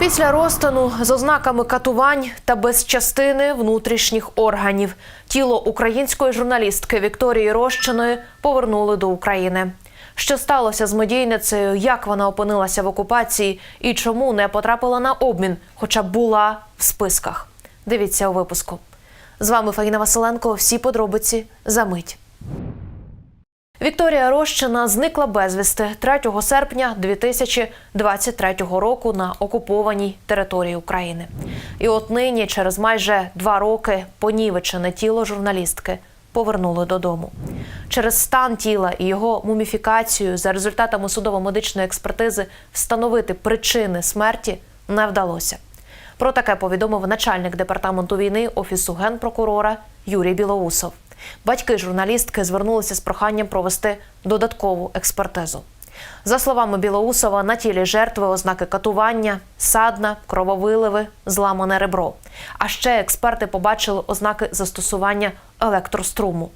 Після розтину з ознаками катувань та без частини внутрішніх органів тіло української журналістки Вікторії Рощиної повернули до України. Що сталося з медійницею, як вона опинилася в окупації і чому не потрапила на обмін, хоча була в списках? Дивіться у випуску. З вами Фаїна Василенко. Всі подробиці за мить. Вікторія Рощина зникла безвісти 3 серпня 2023 року на окупованій території України. І от нині, через майже два роки, понівечене тіло журналістки повернули додому. Через стан тіла і його муміфікацію за результатами судово-медичної експертизи встановити причини смерті не вдалося. Про таке повідомив начальник департаменту війни офісу генпрокурора Юрій Білоусов. Батьки журналістки звернулися з проханням провести додаткову експертизу. За словами Білоусова, на тілі жертви ознаки катування, садна, крововиливи, зламане ребро. А ще експерти побачили ознаки застосування електроструму.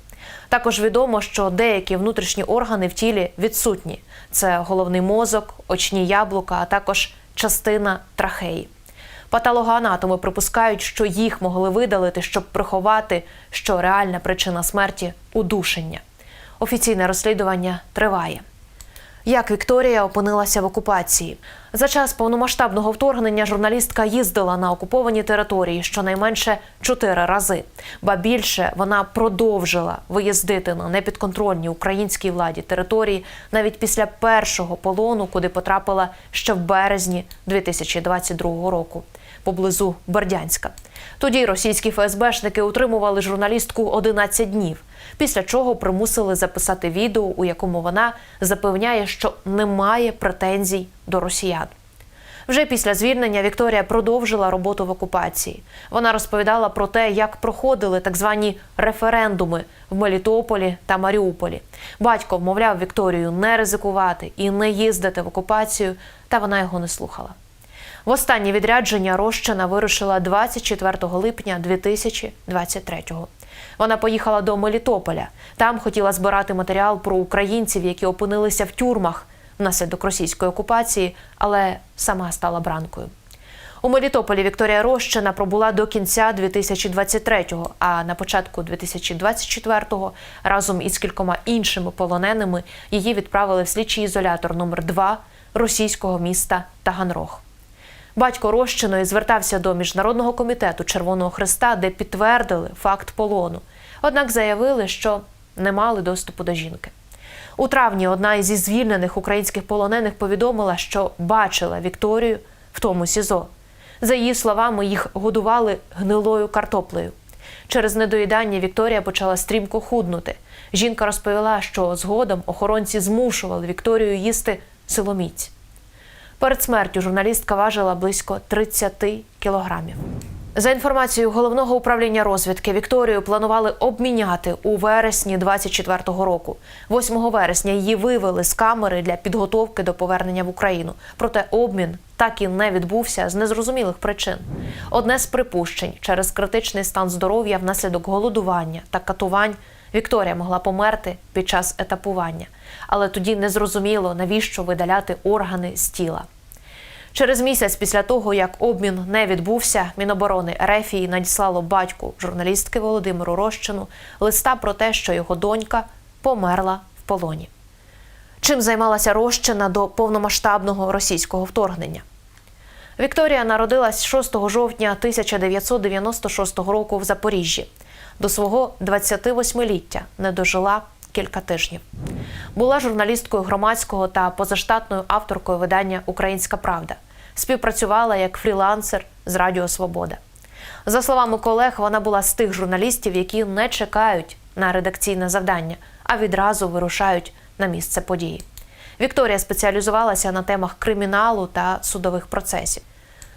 Також відомо, що деякі внутрішні органи в тілі відсутні: це головний мозок, очні яблука, а також частина трахеї. Патологоанатоми припускають, що їх могли видалити, щоб приховати, що реальна причина смерті удушення. Офіційне розслідування триває. Як Вікторія опинилася в окупації? За час повномасштабного вторгнення журналістка їздила на окуповані території щонайменше чотири рази. Ба більше вона продовжила виїздити на непідконтрольні українській владі території навіть після першого полону, куди потрапила ще в березні 2022 року поблизу Бердянська. Тоді російські ФСБшники утримували журналістку 11 днів, після чого примусили записати відео, у якому вона запевняє, що немає претензій до росіян. Вже після звільнення Вікторія продовжила роботу в окупації. Вона розповідала про те, як проходили так звані референдуми в Мелітополі та Маріуполі. Батько вмовляв Вікторію не ризикувати і не їздити в окупацію, та вона його не слухала. Востаннє відрядження Рощина вирушила 24 липня 2023-го. Вона поїхала до Мелітополя. Там хотіла збирати матеріал про українців, які опинилися в тюрмах внаслідок російської окупації, але сама стала бранкою. У Мелітополі Вікторія Рощина пробула до кінця 2023-го, а на початку 2024-го разом із кількома іншими полоненими її відправили в слідчий ізолятор номер 2 російського міста Таганрог. Батько Рощиної звертався до міжнародного комітету Червоного Христа, де підтвердили факт полону. Однак заявили, що не мали доступу до жінки. У травні одна із звільнених українських полонених повідомила, що бачила Вікторію в тому СІЗО. За її словами, їх годували гнилою картоплею. Через недоїдання Вікторія почала стрімко худнути. Жінка розповіла, що згодом охоронці змушували Вікторію їсти силоміць. Перед смертю журналістка важила близько 30 кілограмів. За інформацією головного управління розвідки, Вікторію планували обміняти у вересні 24-го року. 8 вересня її вивели з камери для підготовки до повернення в Україну. Проте обмін так і не відбувся з незрозумілих причин. Одне з припущень через критичний стан здоров'я внаслідок голодування та катувань Вікторія могла померти під час етапування, але тоді не зрозуміло, навіщо видаляти органи з тіла. Через місяць після того, як обмін не відбувся, Міноборони Ерефії надіслало батьку журналістки Володимиру Рощину листа про те, що його донька померла в полоні. Чим займалася Рощина до повномасштабного російського вторгнення? Вікторія народилась 6 жовтня 1996 року в Запоріжжі. До свого 28-ліття не дожила кілька тижнів. Була журналісткою громадського та позаштатною авторкою видання Українська Правда. Співпрацювала як фрілансер з Радіо Свобода. За словами колег, вона була з тих журналістів, які не чекають на редакційне завдання, а відразу вирушають на місце події. Вікторія спеціалізувалася на темах криміналу та судових процесів.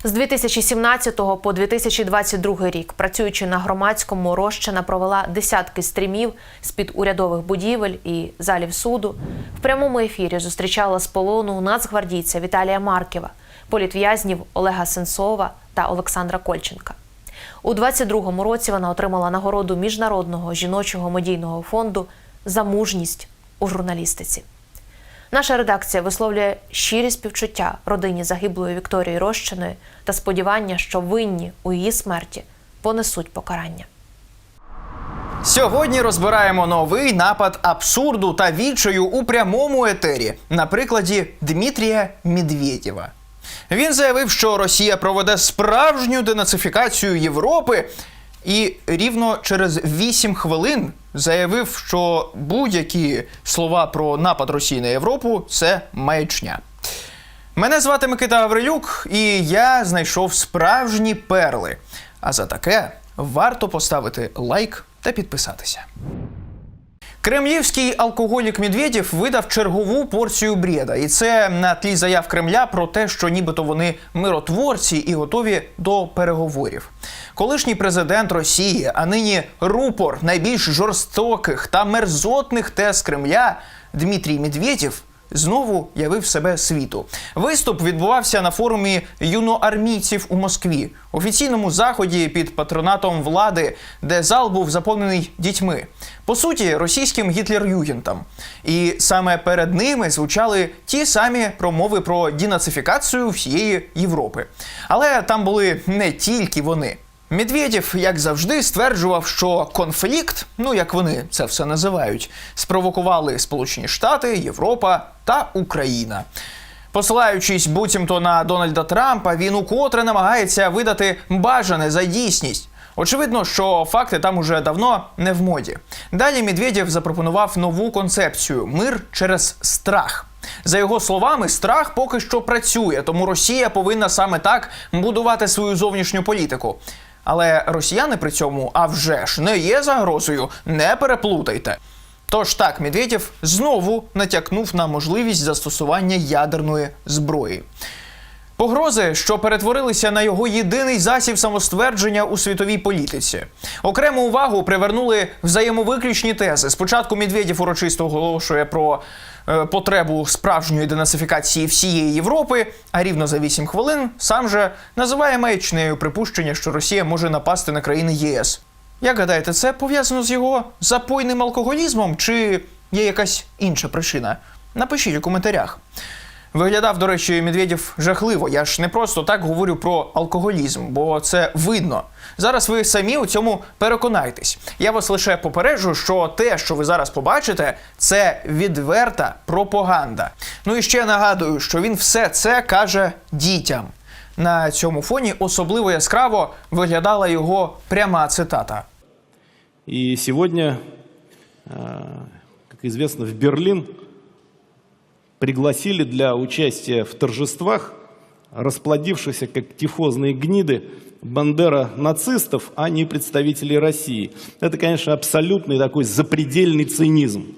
З 2017 по 2022 рік, працюючи на громадському, Рощина провела десятки стрімів з під урядових будівель і залів суду. В прямому ефірі зустрічала з полону нацгвардійця Віталія Марківа, політв'язнів Олега Сенцова та Олександра Кольченка. У 22-му році вона отримала нагороду міжнародного жіночого медійного фонду за мужність у журналістиці. Наша редакція висловлює щирі співчуття родині загиблої Вікторії Рощиної та сподівання, що винні у її смерті понесуть покарання. Сьогодні розбираємо новий напад абсурду та відчаю у прямому етері на прикладі Дмитрія Медведєва. Він заявив, що Росія проведе справжню денацифікацію Європи, і рівно через 8 хвилин заявив, що будь-які слова про напад Росії на Європу це маячня. Мене звати Микита Гаврилюк, і я знайшов справжні перли. А за таке варто поставити лайк та підписатися. Кремлівський алкоголік Медведєв видав чергову порцію брєда, і це на тлі заяв Кремля про те, що нібито вони миротворці і готові до переговорів. Колишній президент Росії, а нині рупор найбільш жорстоких та мерзотних тез Кремля Дмитрій Медведєв знову явив себе світу. Виступ відбувався на форумі юноармійців у Москві, офіційному заході під патронатом влади, де зал був заповнений дітьми. По суті, російським гітлер-югентом. І саме перед ними звучали ті самі промови про дінацифікацію всієї Європи. Але там були не тільки вони. Медведєв, як завжди, стверджував, що конфлікт, ну як вони це все називають, спровокували Сполучені Штати, Європа та Україна. Посилаючись буцімто на Дональда Трампа, він укотре намагається видати бажане за дійсність. Очевидно, що факти там уже давно не в моді. Далі Медведєв запропонував нову концепцію мир через страх. За його словами, страх поки що працює, тому Росія повинна саме так будувати свою зовнішню політику. Але росіяни при цьому, а вже ж, не є загрозою, не переплутайте. Тож так, Медведєв знову натякнув на можливість застосування ядерної зброї. Погрози, що перетворилися на його єдиний засіб самоствердження у світовій політиці. Окрему увагу привернули взаємовиключні тези. Спочатку Медведєв урочисто оголошує про е, потребу справжньої денацифікації всієї Європи, а рівно за 8 хвилин сам же називає маячнею припущення, що Росія може напасти на країни ЄС. Як гадаєте, це пов'язано з його запойним алкоголізмом чи є якась інша причина? Напишіть у коментарях. Виглядав, до речі, Медведєв жахливо. Я ж не просто так говорю про алкоголізм, бо це видно. Зараз ви самі у цьому переконайтесь. Я вас лише попереджу, що те, що ви зараз побачите, це відверта пропаганда. Ну і ще нагадую, що він все це каже дітям. На цьому фоні особливо яскраво виглядала його пряма цитата. И сегодня, э, как в Берлин пригласили для участия в торжествах расплодившихся как тифозные гниды бандера нацистов, а не представителей России. Это, конечно, абсолютный такой запредельный цинизм.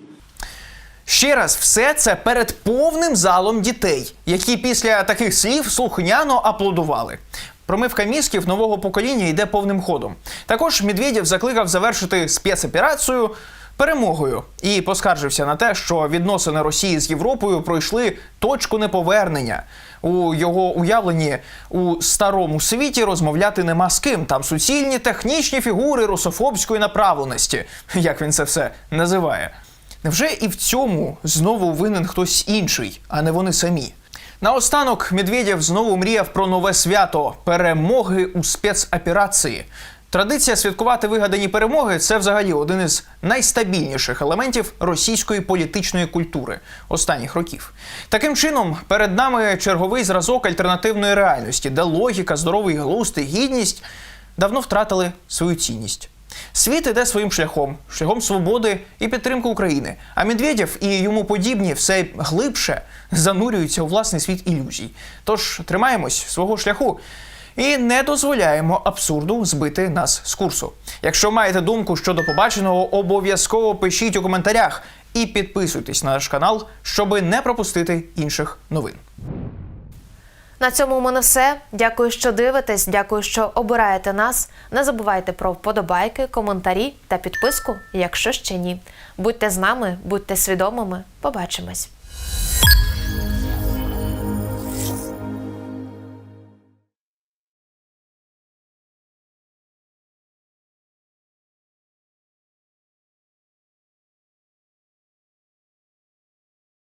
Ще раз, все це перед повним залом дітей, які після таких слів слухняно аплодували. Промивка мізків нового покоління йде повним ходом. Також Медведєв закликав завершити спецоперацію перемогою і поскаржився на те, що відносини Росії з Європою пройшли точку неповернення. У його уявленні у старому світі розмовляти нема з ким. Там суцільні технічні фігури русофобської направленості, як він це все називає. Невже і в цьому знову винен хтось інший, а не вони самі? Наостанок Медведєв знову мріяв про нове свято перемоги у спецоперації. Традиція святкувати вигадані перемоги це взагалі один із найстабільніших елементів російської політичної культури останніх років. Таким чином, перед нами черговий зразок альтернативної реальності, де логіка, здоровий глузд і гідність давно втратили свою цінність. Світ іде своїм шляхом, шляхом свободи і підтримки України. А Медведєв і йому подібні все глибше занурюються у власний світ ілюзій. Тож тримаємось свого шляху і не дозволяємо абсурду збити нас з курсу. Якщо маєте думку щодо побаченого, обов'язково пишіть у коментарях і підписуйтесь на наш канал, щоби не пропустити інших новин. На цьому у мене все. Дякую, що дивитесь. Дякую, що обираєте нас. Не забувайте про вподобайки, коментарі та підписку, якщо ще ні. Будьте з нами, будьте свідомими. Побачимось.